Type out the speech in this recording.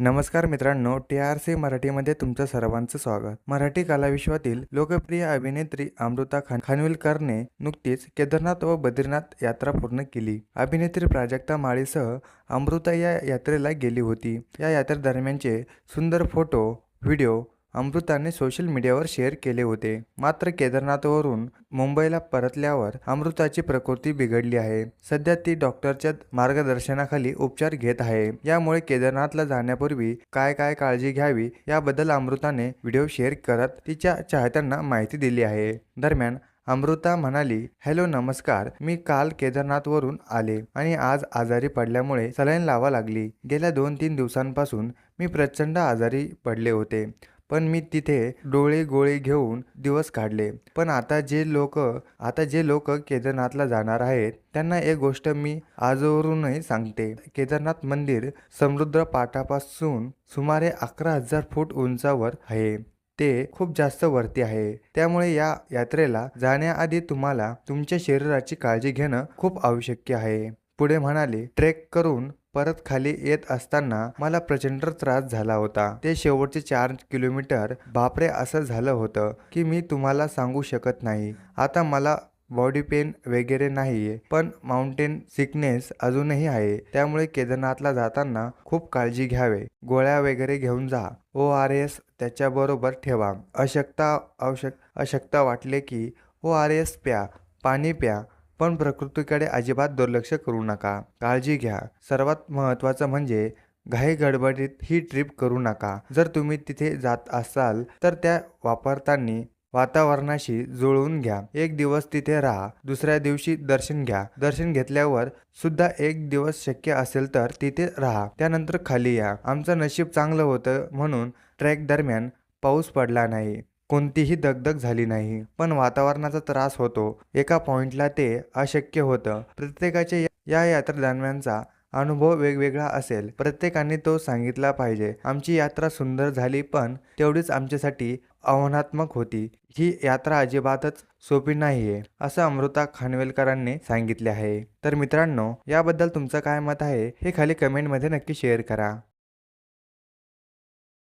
नमस्कार मित्रांनो T R C मराठीमध्ये तुमचं सर्वांचं स्वागत. मराठी कलाविश्वातील लोकप्रिय अभिनेत्री अमृता खान खानविलकरने नुकतीच केदारनाथ व बद्रीनाथ यात्रा पूर्ण केली. अभिनेत्री प्राजक्ता माळीसह अमृता या यात्रेला गेली होती. या यात्रेदरम्यानचे सुंदर फोटो व्हिडिओ अमृताने सोशल मीडियावर शेअर केले होते. मात्र केदारनाथवरून मुंबईला परतल्यावर अमृताची प्रकृती बिघडली आहे. सध्या ती डॉक्टरच्या मार्गदर्शनाखाली उपचार घेत आहे. यामुळे केदारनाथला जाण्यापूर्वी काय काय काळजी घ्यावी याबद्दल अमृताने व्हिडिओ शेअर करत तिच्या चाहत्यांना माहिती दिली आहे. दरम्यान अमृता म्हणाली हॅलो नमस्कार. मी काल केदारनाथवरून आले आणि आज आजारी पडल्यामुळे सलाईन लावा लागली. गेल्या दोन तीन दिवसांपासून मी प्रचंड आजारी पडले होते. पण मी तिथे डोळे गोळे घेऊन दिवस काढले. पण आता जे लोक आता जे लोक केदारनाथला जाणार आहेत त्यांना एक गोष्ट मी आजवरूनही सांगते. केदारनाथ मंदिर समृद्ध पाटापासून सुमारे अकरा हजार फूट उंचावर आहे. ते खूप जास्त वरती आहे. त्यामुळे या यात्रेला जाण्याआधी तुम्हाला तुमच्या शरीराची काळजी घेणं खूप आवश्यक आहे. पुढे म्हणाले ट्रेक करून परत खाली येत असताना मला प्रचंड त्रास झाला होता. ते शेवटचे चार किलोमीटर बापरे असं झालं होतं की मी तुम्हाला सांगू शकत नाही. आता मला बॉडी पेन वगैरे नाहीये पण माउंटेन सिकनेस अजूनही आहे. त्यामुळे केदारनाथला जाताना खूप काळजी घ्यावे. गोळ्या वगैरे घेऊन जा. ओ आर एस त्याच्याबरोबर ठेवा. अशक्ता आवश्यक अशक्ता वाटले की ओ आर एस प्या पाणी प्या. पण प्रकृतीकडे अजिबात दुर्लक्ष करू नका. काळजी घ्या. सर्वात महत्त्वाचं म्हणजे घाई गडबडीत ही ट्रिप करू नका. जर तुम्ही तिथे जात असाल तर त्या वापरताना वातावरणाशी जुळवून घ्या. एक दिवस तिथे राहा दुसऱ्या दिवशी दर्शन घ्या. दर्शन घेतल्यावर सुद्धा एक दिवस शक्य असेल तर तिथे राहा. त्यानंतर खाली या. आमचं नशीब चांगलं होतं म्हणून ट्रॅक दरम्यान पाऊस पडला नाही. कोणतीही दगदग झाली नाही. पण वातावरणाचा त्रास होतो. एका पॉइंटला ते अशक्य होतं. प्रत्येकाच्या या यात्रेदरम्यानचा अनुभव वेगवेगळा असेल. प्रत्येकाने तो सांगितला पाहिजे. आमची यात्रा सुंदर झाली पण तेवढीच आमच्यासाठी आव्हानात्मक होती. ही यात्रा अजिबातच सोपी नाही आहे असं अमृता खानवेलकरांनी सांगितले आहे. तर मित्रांनो याबद्दल तुमचं काय मत आहे हे खाली कमेंटमध्ये नक्की शेअर करा.